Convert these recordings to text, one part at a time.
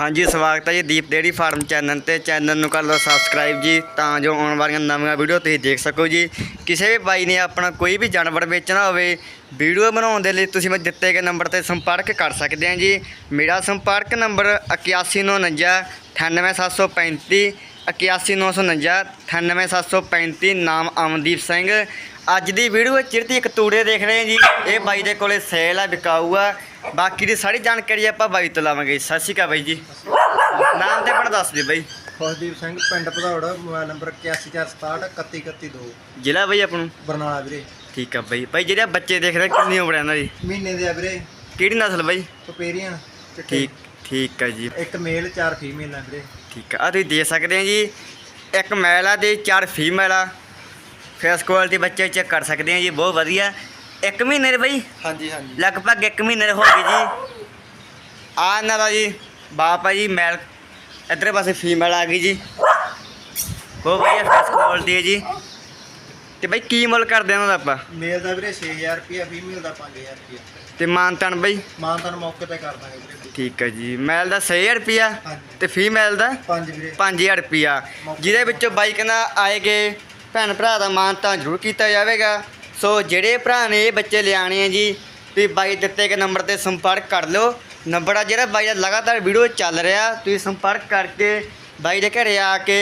ਹਾਂਜੀ, ਸਵਾਗਤ ਹੈ ਜੀ ਦੀਪ ਡੇਰੀ ਫਾਰਮ ਚੈਨਲ ਤੇ। ਚੈਨਲ ਨੂੰ ਕਰ ਲਓ ਸਬਸਕ੍ਰਾਈਬ ਜੀ, ਤਾਂ ਜੋ ਆਉਣ ਵਾਲੀਆਂ ਨਵੀਆਂ ਵੀਡੀਓ ਤੁਸੀਂ ਦੇਖ ਸਕੋ ਜੀ। ਕਿਸੇ ਵੀ ਬਾਈ ਨੇ ਆਪਣਾ ਕੋਈ ਵੀ ਜਾਨਵਰ ਵੇਚਣਾ ਹੋਵੇ, ਵੀਡੀਓ ਬਣਾਉਣ ਦੇ ਲਈ ਤੁਸੀਂ ਮੈਂ ਦਿੱਤੇ ਗਏ ਨੰਬਰ ਤੇ ਸੰਪਰਕ ਕਰ ਸਕਦੇ ਹਾਂ ਜੀ। ਮੇਰਾ ਸੰਪਰਕ ਨੰਬਰ 8199 98735 81949 98735 ਨਾਮ ਅਮਨਦੀਪ ਸਿੰਘ। ਅੱਜ ਦੀ ਵੀਡੀਓ ਵਿੱਚ ਚਿਰਤੀ ਇੱਕ ਤੂੜੇ ਦੇਖ ਰਹੇ ਹਾਂ ਜੀ। ਇਹ ਬਾਈ ਦੇ ਕੋਲੇ ਸੇਲ ਆ ਵਿਕਾਊ ਆ ਬਾਕੀ ਦੀ ਸਾਰੀ ਜਾਣਕਾਰੀ ਆਪਾਂ ਬਾਈ ਤੋਂ ਲਾਵਾਂਗੇ ਸਤਿ ਸ਼੍ਰੀ ਅਕਾਲ ਬਾਈ ਜੀ। ਨਾਮ ਤੇ ਆਪਣਾ ਦੱਸ ਦਿਓ ਬਾਈ। ਖੁਸ਼ਦੀਪ ਸਿੰਘ ਪਿੰਡ ਭਦੌੜ ਮੋਬਾਈਲ ਨੰਬਰ 814667 312 ਜ਼ਿਲ੍ਹਾ ਬਾਈ ਆਪਾਂ ਨੂੰ ਬਰਨਾਲਾ ਵੀਰੇ। ਠੀਕ ਆ ਬਾਈ। ਬਾਈ ਜਿਹੜੇ ਬੱਚੇ ਦੇਖ ਰਹੇ ਕਿੰਨੀ ਉਮਰ ਇਹਨਾਂ ਦੀ? ਮਹੀਨੇ ਦੇ ਆ ਵੀਰੇ। ਕਿਹੜੀ ਨਸਲ ਬਾਈ? ਪਪੇਰੀਅਨ ਠੀਕ ਠੀਕ ਆ ਜੀ। ਇੱਕ ਮੇਲ ਚਾਰ ਫੀਮੇਲ ਆ ਵੀਰੇ। ਠੀਕ ਆ। ਤੁਸੀਂ ਦੇਖ ਸਕਦੇ ਆ ਜੀ ਇੱਕ ਮੈਲ ਆ ਤੇ ਚਾਰ ਫੀਮੇਲ ਆ। ਫੇਸ ਕੁਆਲਿਟੀ ਬੱਚੇ ਚੈੱਕ ਕਰ ਸਕਦੇ ਆ ਜੀ ਬਹੁਤ ਵਧੀਆ। ਇੱਕ ਮਹੀਨੇ ਦੇ ਬਾਈ? ਹਾਂਜੀ ਹਾਂਜੀ। ਲਗਭਗ 1 ਮਹੀਨੇ ਦੇ ਹੋ ਗਏ ਜੀ। ਆ ਇਹਨਾਂ ਦਾ ਜੀ ਬਾਪ ਆ ਜੀ ਮੈਲ ਇਧਰ ਪਾਸੇ ਫੀਮੇਲ ਆ ਗਈ ਜੀ। ਬਹੁਤ ਵਧੀਆ ਫੇਸ ਕੁਆਲਿਟੀ ਹੈ ਜੀ। ਤੇ ਬਾਈ ਕੀ ਮੁੱਲ ਕਰਦੇ ਇਹਨਾਂ ਦਾ ਆਪਾਂ? ਮੇਲ ਦਾ ਵੀਰੇ 6000 ਰੁਪਿਆ ਫੀਮੇਲ ਦਾ 5000 ਰੁਪਿਆ ਤੇ ਮਾਨਤਨ ਬਾਈ? ਮਾਨਤਨ ਮੌਕੇ ਤੇ ਕਰ ਦਾਂਗੇ ਵੀਰੇ ਠੀਕ ਹੈ ਜੀ ਮੈਲ ਦਾ 6000 ਰੁਪਿਆ ਹਾਂਜੀ। ਤੇ ਫੀਮੇਲ ਦਾ? ਪੰਜ ਵੀਰੇ। 5000 ਰੁਪਿਆ ਜਿਹਦੇ ਵਿੱਚੋਂ ਬਾਈ ਕਹਿੰਦਾ ਆਏਗੇ ਭੈਣ ਭਰਾ ਦਾ ਮਾਨ ਤਾਂ ਜ਼ਰੂਰ ਕੀਤਾ ਜਾਵੇਗਾ। ਸੋ ਜਿਹੜੇ ਭਰਾ ਨੇ ਇਹ ਬੱਚੇ ਲਿਆਣੇ ਆ ਜੀ ਤੁਸੀਂ ਬਾਈ ਦਿੱਤੇ ਗਏ ਨੰਬਰ ਤੇ ਸੰਪਰਕ ਕਰ ਲਿਓ। ਨੰਬਰ ਆ ਜਿਹੜਾ ਬਾਈ ਦਾ ਲਗਾਤਾਰ ਵੀਡੀਓ ਚੱਲ ਰਿਹਾ ਤੁਸੀਂ ਸੰਪਰਕ ਕਰਕੇ ਬਾਈ ਦੇ ਘਰੇ ਆ ਕੇ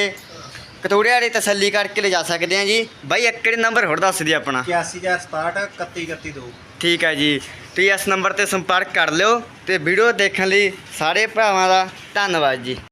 ਕਤੂੜਿਆਂ ਦੀ ਤਸੱਲੀ ਕਰਕੇ ਲੈ ਜਾ ਸਕਦੇ ਆ ਜੀ। ਬਾਈ ਕਿਹੜੇ ਨੰਬਰ ਹੋਰ ਦੱਸ ਦਿਓ ਆਪਣਾ। 8167 3132 ਠੀਕ ਹੈ ਜੀ। ਤੁਸੀਂ ਇਸ ਨੰਬਰ ਤੇ ਸੰਪਰਕ ਕਰ ਲਿਓ ਤੇ ਵੀਡੀਓ ਦੇਖਣ ਲਈ ਸਾਰੇ ਭਰਾਵਾਂ ਦਾ ਧੰਨਵਾਦ ਜੀ।